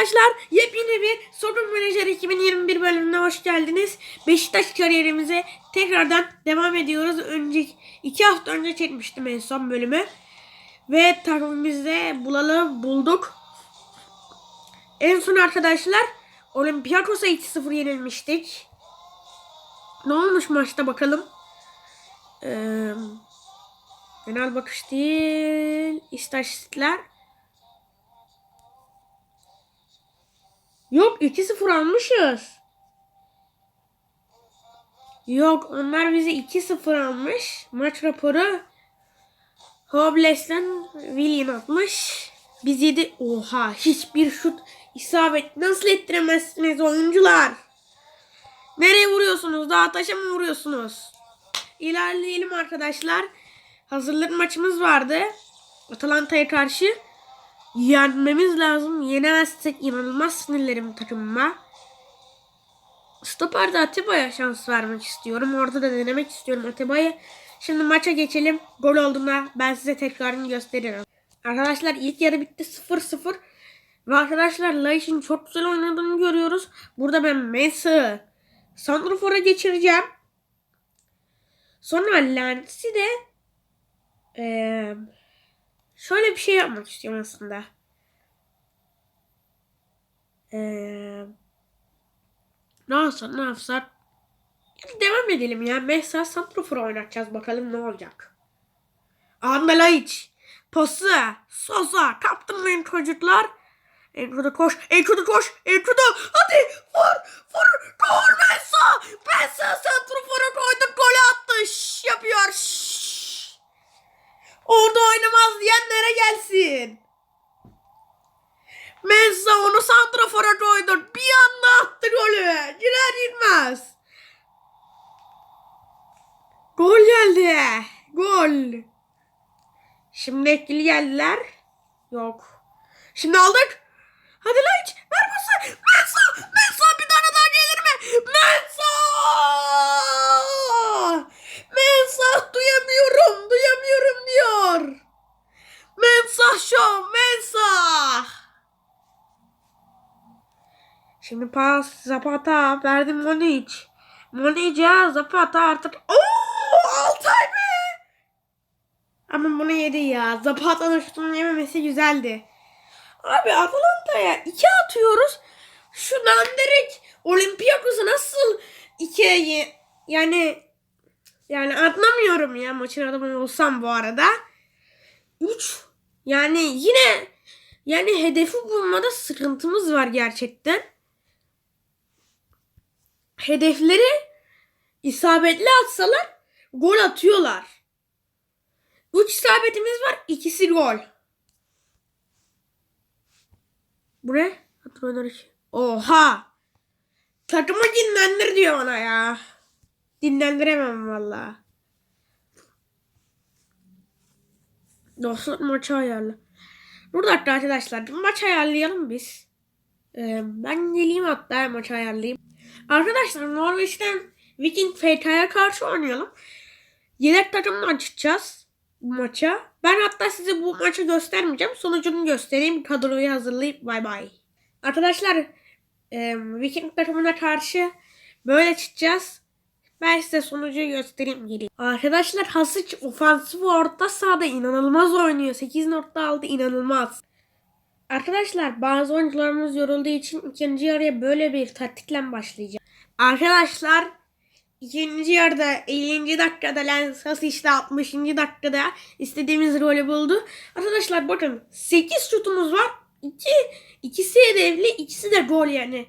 arkadaşlar yepyeni bir Sorun Menajer 2021 bölümüne hoş geldiniz. Beşiktaş kariyerimize tekrardan devam ediyoruz. Önce iki hafta önce çekmiştim en son bölümü. Ve takvimimizde bulalı bulduk. En son arkadaşlar Olympiakos'a 2-0 yenilmiştik. Ne olmuş maçta bakalım. Ee, genel bakış değil. İstatistikler. Yok 2-0 almışız. Yok onlar bize 2-0 almış. Maç raporu Hobles'ten William atmış. Biz 7 oha hiçbir şut isabet nasıl ettiremezsiniz oyuncular? Nereye vuruyorsunuz? Daha taşa mı vuruyorsunuz? İlerleyelim arkadaşlar. Hazırlık maçımız vardı. Atalanta'ya karşı yenmemiz lazım. Yenemezsek inanılmaz sinirlerim takımıma. Stoper'de Atiba'ya şans vermek istiyorum. Orada da denemek istiyorum Atiba'yı. Şimdi maça geçelim. Gol olduğunda ben size tekrarını gösteririm. Arkadaşlar ilk yarı bitti 0-0. Ve arkadaşlar Laiç'in çok güzel oynadığını görüyoruz. Burada ben Messi Santrofor'a geçireceğim. Sonra Lens'i de eee şöyle bir şey yapmak istiyorum aslında. Eee ne yapsak ne yapsak. Devam edelim ya. Mesela Santrofor oynatacağız bakalım ne olacak. Ahmet Laiç. Pası. Sosa. Kaptırmayın çocuklar. Enkudu koş. Enkudu koş. Enkudu. Hadi vur. Vur. Gol Mensa. Mensa Santrofor'a koydu. Golü attı. Mensa onu Santrofor'a koydu. Bir anda attı golü. Girer girmez. Gol geldi. Gol. Şimdi etkili geldiler. Yok. Şimdi aldık. Hadi lan hiç. Ver pası. Mensa. Mensa bir tane daha gelir mi? Mensa. Mensa duyamıyorum. Duyamıyorum diyor. Mensa show. Mensa. Şimdi pas Zapata verdim Monic. Monic'e Zapata artık. Oo, Altay be. Ama bunu yedi ya. Zapata'nın şutunu yememesi güzeldi. Abi Atalanta'ya iki atıyoruz. Şu Nanderek Olympiakos'u nasıl ikiye yani yani anlamıyorum ya maçın adamı olsam bu arada. Üç yani yine yani hedefi bulmada sıkıntımız var gerçekten. Hedefleri isabetli atsalar gol atıyorlar. 3 isabetimiz var. ikisi gol. Bu ne? Oha. Takımı dinlendir diyor bana ya. Dinlendiremem valla. Dostluk maçı ayarla. Burada arkadaşlar maç ayarlayalım biz. Ee, ben geleyim hatta maç ayarlayayım. Arkadaşlar Norveç'ten Viking FK'ya karşı oynayalım. Yedek takımla çıkacağız bu maça. Ben hatta size bu maçı göstermeyeceğim. Sonucunu göstereyim. Kadroyu hazırlayıp bay bay. Arkadaşlar e, Viking takımına karşı böyle çıkacağız. Ben size sonucu göstereyim geleyim. Arkadaşlar Hasic ofansif orta sahada inanılmaz oynuyor. 8 nokta aldı inanılmaz. Arkadaşlar bazı oyuncularımız yorulduğu için ikinci yarıya böyle bir taktikle başlayacağım. Arkadaşlar ikinci yarıda 50. dakikada Lens işte 60. dakikada istediğimiz rolü buldu. Arkadaşlar bakın 8 şutumuz var. 2 ikisi hedefli, ikisi de gol yani.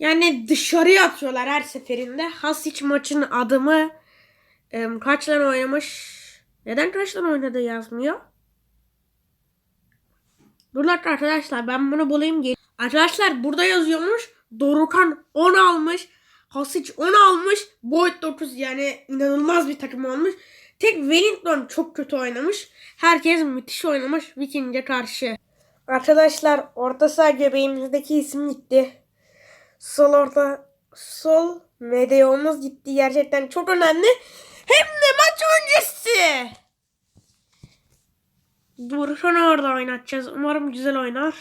Yani dışarıya atıyorlar her seferinde. Hasic maçın adımı e, kaçlan oynamış? Neden kaçlan oynadı yazmıyor? Dur dakika arkadaşlar ben bunu bulayım gel. Arkadaşlar burada yazıyormuş. Dorukan 10 almış. Hasic 10 almış. Boyd 9 yani inanılmaz bir takım olmuş. Tek Wellington çok kötü oynamış. Herkes müthiş oynamış Viking'e karşı. Arkadaşlar orta saha göbeğimizdeki isim gitti. Sol orta sol medyomuz gitti. Gerçekten çok önemli. Hem de maç öncesi. Duruşan'ı orada oynatacağız. Umarım güzel oynar.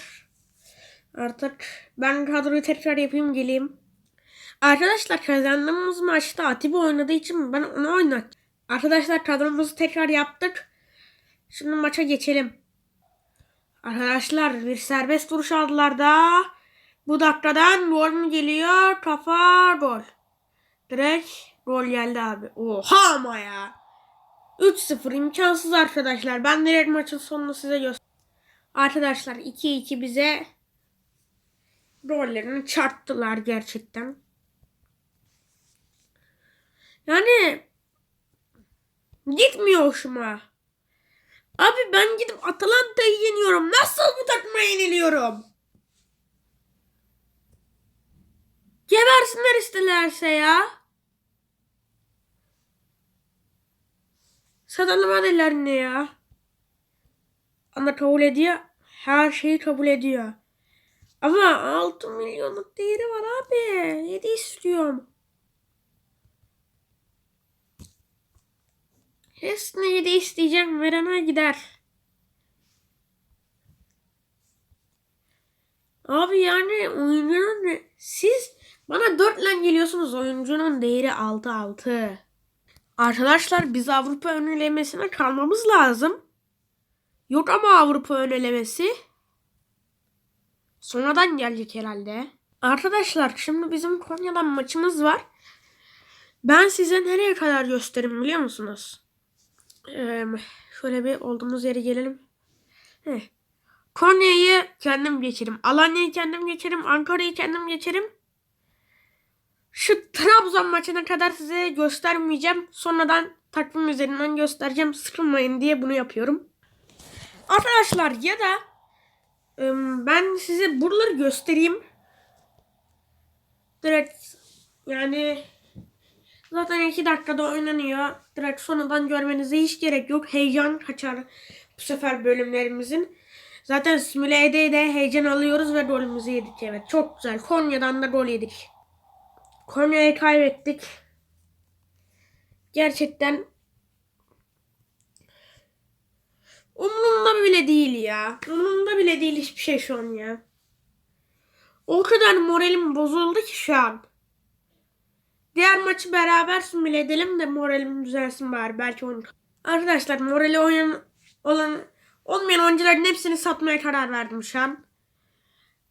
Artık ben kadroyu tekrar yapayım geleyim. Arkadaşlar kazandığımız maçta Atiba oynadığı için ben onu oynat. Arkadaşlar kadromuzu tekrar yaptık. Şimdi maça geçelim. Arkadaşlar bir serbest vuruş aldılar da. Bu dakikadan gol mü geliyor? Kafa gol. Direkt gol geldi abi. Oha ama ya. 3-0 imkansız arkadaşlar. Ben direkt maçın sonunu size göstereyim. Arkadaşlar 2-2 bize rollerini çarptılar gerçekten. Yani gitmiyor hoşuma. Abi ben gidip Atalanta'yı yeniyorum. Nasıl bu takıma yeniliyorum? Gebersinler isterlerse ya. Satalım hadilerini ya. Ama kabul ediyor. Her şeyi kabul ediyor. Ama 6 milyonluk değeri var abi. 7 istiyorum. Hepsini 7 isteyeceğim. Verene gider. Abi yani oyuncunun siz bana 4 ile geliyorsunuz. Oyuncunun değeri 6 6. Arkadaşlar biz Avrupa önelemesine kalmamız lazım. Yok ama Avrupa önelemesi. Sonradan gelecek herhalde. Arkadaşlar şimdi bizim Konya'dan maçımız var. Ben size nereye kadar göstereyim biliyor musunuz? Ee, şöyle bir olduğumuz yere gelelim. Konya'yı kendim geçerim. Alanya'yı kendim geçerim. Ankara'yı kendim geçerim. Şu Trabzon maçına kadar size göstermeyeceğim. Sonradan takvim üzerinden göstereceğim. Sıkılmayın diye bunu yapıyorum. Arkadaşlar ya da ben size buraları göstereyim. Direkt yani zaten iki dakikada oynanıyor. Direkt sonradan görmenize hiç gerek yok. Heyecan kaçar bu sefer bölümlerimizin. Zaten simüle ede ede heyecan alıyoruz ve golümüzü yedik. Evet çok güzel. Konya'dan da gol yedik. Konya'yı kaybettik. Gerçekten umurumda bile değil ya. Umurumda bile değil hiçbir şey şu an ya. O kadar moralim bozuldu ki şu an. Diğer maçı beraber simüle edelim de moralim düzelsin bari. Belki onu... Arkadaşlar morali oyun olan olmayan oyuncuların hepsini satmaya karar verdim şu an.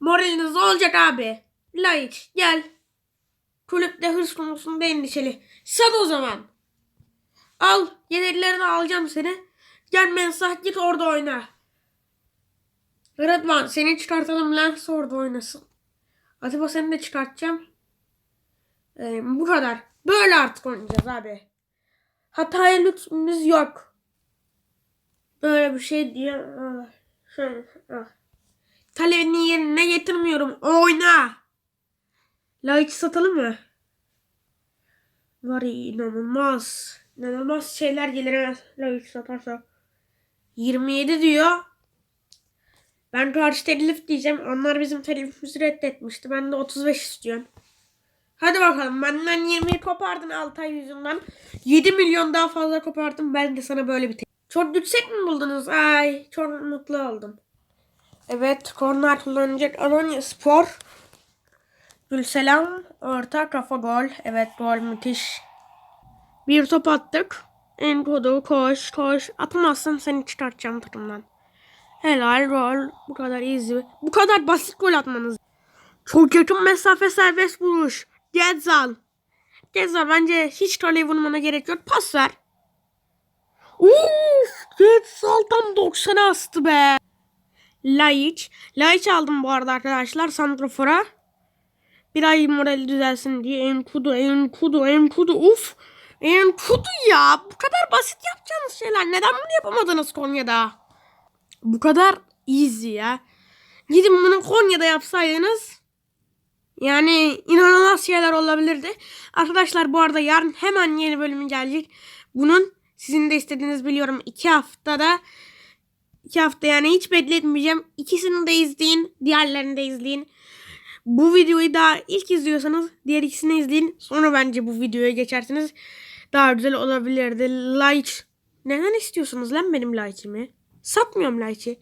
Moraliniz olacak abi. Like gel. Kulüpte hırs konusunda endişeli. Sat o zaman. Al. Yedeklerini alacağım seni. Gel mensah git orada oyna. Rıdvan seni çıkartalım Lens orada oynasın. Atiba seni de çıkartacağım. Ee, bu kadar. Böyle artık oynayacağız abi. Hataya lütfumuz yok. Böyle bir şey diye. ah, Şöyle. ah. Talebini yerine getirmiyorum. Oyna. Like satalım mı? Var ya inanılmaz. İnanılmaz şeyler gelir like satarsa. 27 diyor. Ben karşı telif diyeceğim. Onlar bizim telifimizi reddetmişti. Ben de 35 istiyorum. Hadi bakalım. Benden 20'yi kopardın Altay yüzünden. 7 milyon daha fazla kopardım. Ben de sana böyle bir. Çok yüksek mi buldunuz? Ay çok mutlu oldum. Evet. Korner kullanacak Alanya Spor. Gülselam. Orta kafa gol. Evet gol müthiş. Bir top attık. Enkodu koş koş. Atamazsan seni çıkartacağım takımdan. Helal gol. Bu kadar easy. Bu kadar basit gol atmanız. Çok yakın mesafe serbest vuruş. Gezzal. Gezzal bence hiç kaleye vurmana gerek yok. Pas ver. Uf! Gezzal tam 90'a astı be. Laiç. Laiç aldım bu arada arkadaşlar. Santrafor'a. Bir ay morali düzelsin diye. Enkudu, Enkudu, Enkudu. Uf! Enkudu ya. Bu kadar basit yapacağınız şeyler. Neden bunu yapamadınız Konya'da? Bu kadar easy ya. Gidin bunu Konya'da yapsaydınız yani inanılmaz şeyler olabilirdi. Arkadaşlar bu arada yarın hemen yeni bölümü gelecek. Bunun sizin de istediğiniz biliyorum. iki haftada iki hafta yani hiç bekletmeyeceğim. İkisini de izleyin. Diğerlerini de izleyin. Bu videoyu daha ilk izliyorsanız diğer ikisini izleyin. Sonra bence bu videoya geçersiniz. Daha güzel olabilirdi. Like. Neden istiyorsunuz lan benim like'imi? Satmıyorum like'ı.